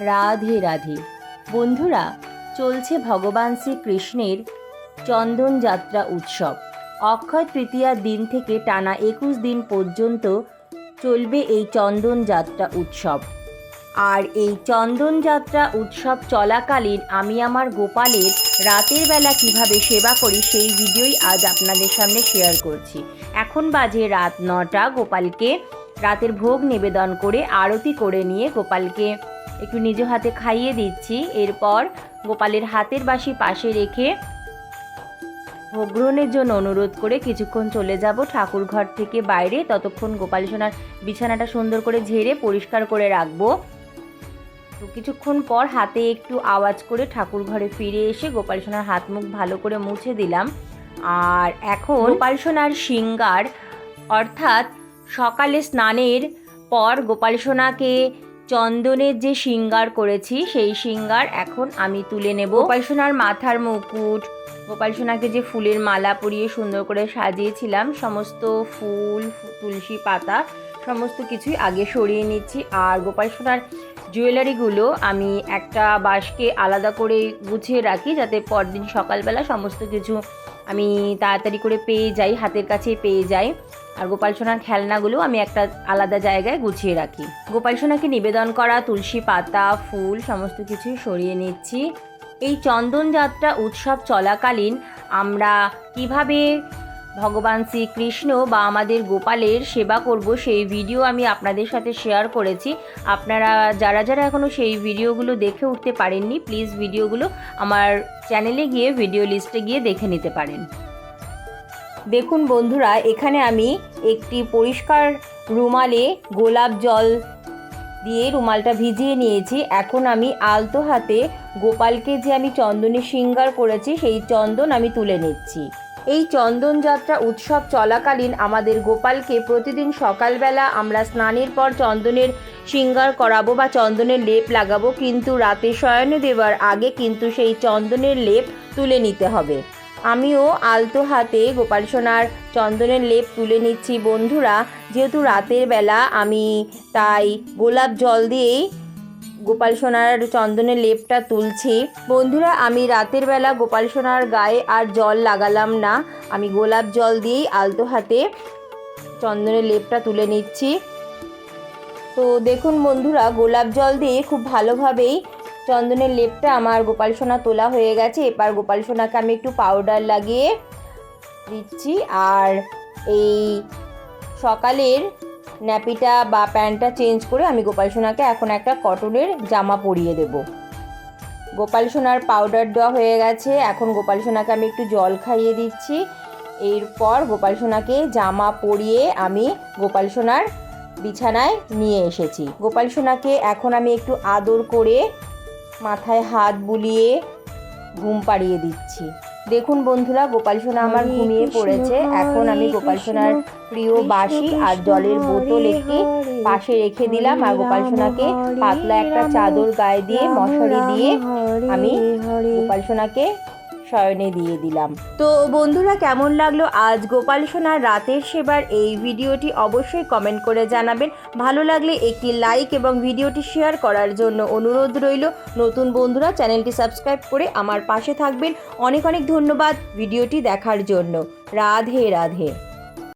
রাধে রাধে। বন্ধুরা, চলছে ভগবান শ্রীকৃষ্ণের চন্দন যাত্রা উৎসব। অক্ষয় তৃতীয়ার দিন থেকে টানা একুশ দিন পর্যন্ত চলবে এই চন্দন যাত্রা উৎসব। আর এই চন্দন যাত্রা উৎসব চলাকালীন আমি আমার গোপালের রাতের বেলা কীভাবে সেবা করি সেই ভিডিওই আজ আপনাদের সামনে শেয়ার করছি। এখন বাজে রাত নটা। গোপালকে রাতের ভোগ নিবেদন করে আরতি করে নিয়ে গোপালকে একটু নিজ হাতে খাইয়ে দিচ্ছি। এরপর গোপালের হাতের বাসি পাশে রেখে ভোগ গ্রহণের জন্য অনুরোধ করে কিছুক্ষণ চলে যাব ঠাকুর ঘর থেকে বাইরে। ততক্ষণ গোপাল সোনার বিছানাটা সুন্দর করে ঝেড়ে পরিষ্কার করে রাখব। তো কিছুক্ষণ পর হাতে একটু আওয়াজ করে ঠাকুর ঘরে ফিরে এসে গোপাল সোনার হাত মুখ ভালো করে মুছে দিলাম। আর এখন গোপাল সোনার সিঙ্গার, অর্থাৎ সকালে স্নানের পর গোপাল সোনাকে চন্দনের যে সিঙ্গার করেছি, সেই সিঙ্গার এখন আমি তুলে নেব। গোপাল সোনার মাথার মুকুট, গোপাল সোনাকে যে ফুলের মালা পরিয়ে সুন্দর করে সাজিয়েছিলাম, সমস্ত ফুল তুলসী পাতা, সমস্ত কিছুই আগে সরিয়ে নিচ্ছি। আর গোপাল সোনার জুয়েলারিগুলো আমি একটা বাঁশকে আলাদা করে গুছিয়ে রাখি, যাতে পরদিন সকালবেলা সমস্ত কিছু আমি তাড়াতাড়ি করে পেয়ে যাই, হাতের কাছে পেয়ে যাই। আর গোপাল সোনার খেলনাগুলো আমি একটা আলাদা জায়গায় গুছিয়ে রাখি। গোপাল সোনাকে নিবেদন করা, তুলসী পাতা, ফুল, সমস্ত কিছু সরিয়ে নিচ্ছি। এই চন্দন যাত্রা উৎসব চলাকালীন আমরা কীভাবে ভগবান শ্রীকৃষ্ণ বা আমাদের গোপালের সেবা করব, সেই ভিডিও আমি আপনাদের সাথে শেয়ার করেছি। আপনারা, যারা যারা এখনও সেই ভিডিওগুলো দেখে উঠতে পারেননি প্লিজ ভিডিওগুলো আমার চ্যানেলে গিয়ে ভিডিও লিস্টে গিয়ে দেখে নিতে পারেন। দেখুন বন্ধুরা, এখানে আমি একটি পরিষ্কার রুমালে গোলাপ জল দিয়ে রুমালটা ভিজিয়ে নিয়েছি। এখন আমি আলতো হাতে গোপালকে যে আমি চন্দনে সিঙ্গার করেছি, সেই চন্দন আমি তুলে নিচ্ছি। এই চন্দন যাত্রা উৎসব চলাকালীন আমাদের গোপালকে প্রতিদিন সকালবেলা আমরা স্নানের পর চন্দনের সিঙ্গার করাবো বা চন্দনের লেপ লাগাবো, কিন্তু রাতে শয়নে দেওয়ার আগে কিন্তু সেই চন্দনের লেপ তুলে নিতে হবে। আমিও আলতো হাতে গোপাল সোনার চন্দনের লেপ তুলে নিচ্ছি। বন্ধুরা, যেহেতু রাতের বেলা আমি তাই গোলাপ জল দিয়েই গোপাল সোনার চন্দনের লেপটা তুলছি। বন্ধুরা, আমি রাতের বেলা গোপাল সোনার গায়ে আর জল লাগালাম না। আমি গোলাপ জল দিয়েই আলতো হাতে চন্দনের লেপটা তুলে নিচ্ছি। তো দেখুন বন্ধুরা, গোলাপ জল দিয়ে খুব ভালোভাবেই চন্দনের লেপটা আমার গোপাল সোনা তোলা হয়ে গেছে। এবার গোপাল সোনাকে আমি একটু পাউডার লাগিয়ে দিচ্ছি। আর এই সকালের ন্যাপিটা বা প্যান্টটা চেঞ্জ করে আমি গোপাল সোনাকে এখন একটা কটনের জামা পরিয়ে দেব। গোপাল সোনার পাউডার দেওয়া হয়ে গেছে। এখন গোপাল সোনাকে আমি একটু জল খাইয়ে দিচ্ছি। এরপর গোপাল সোনাকে জামা পরিয়ে আমি গোপাল সোনার বিছানায় নিয়ে এসেছি। গোপাল সোনাকে এখন আমি একটু আদর করে মাথায় হাত বুলিয়ে ঘুম পাড়িয়ে দিচ্ছি। দেখুন বন্ধুরা গোপাল সোনা আমার ঘুমিয়ে পড়েছে। এখন আমি গোপাল সোনার প্রিয় বাসি আর জলের বোতল একটি পাশে রেখে দিলাম আর গোপাল সোনাকে পাতলা একটা চাদর গায়ে দিয়ে মশারি দিয়ে আমি গোপাল সোনাকে শয়নে দিয়ে দিলাম। তো বন্ধুরা, কেমন লাগল আজ গোপাল সোনার রাতের সেবার এই ভিডিওটি অবশ্যই কমেন্ট করে জানাবেন। ভালো লাগলে একটি লাইক এবং ভিডিওটি শেয়ার করার জন্য অনুরোধ রইল। নতুন বন্ধুরা, চ্যানেলটি সাবস্ক্রাইব করে আমার পাশে থাকবেন। অনেক অনেক ধন্যবাদ ভিডিওটি দেখার জন্য। রাধে রাধে।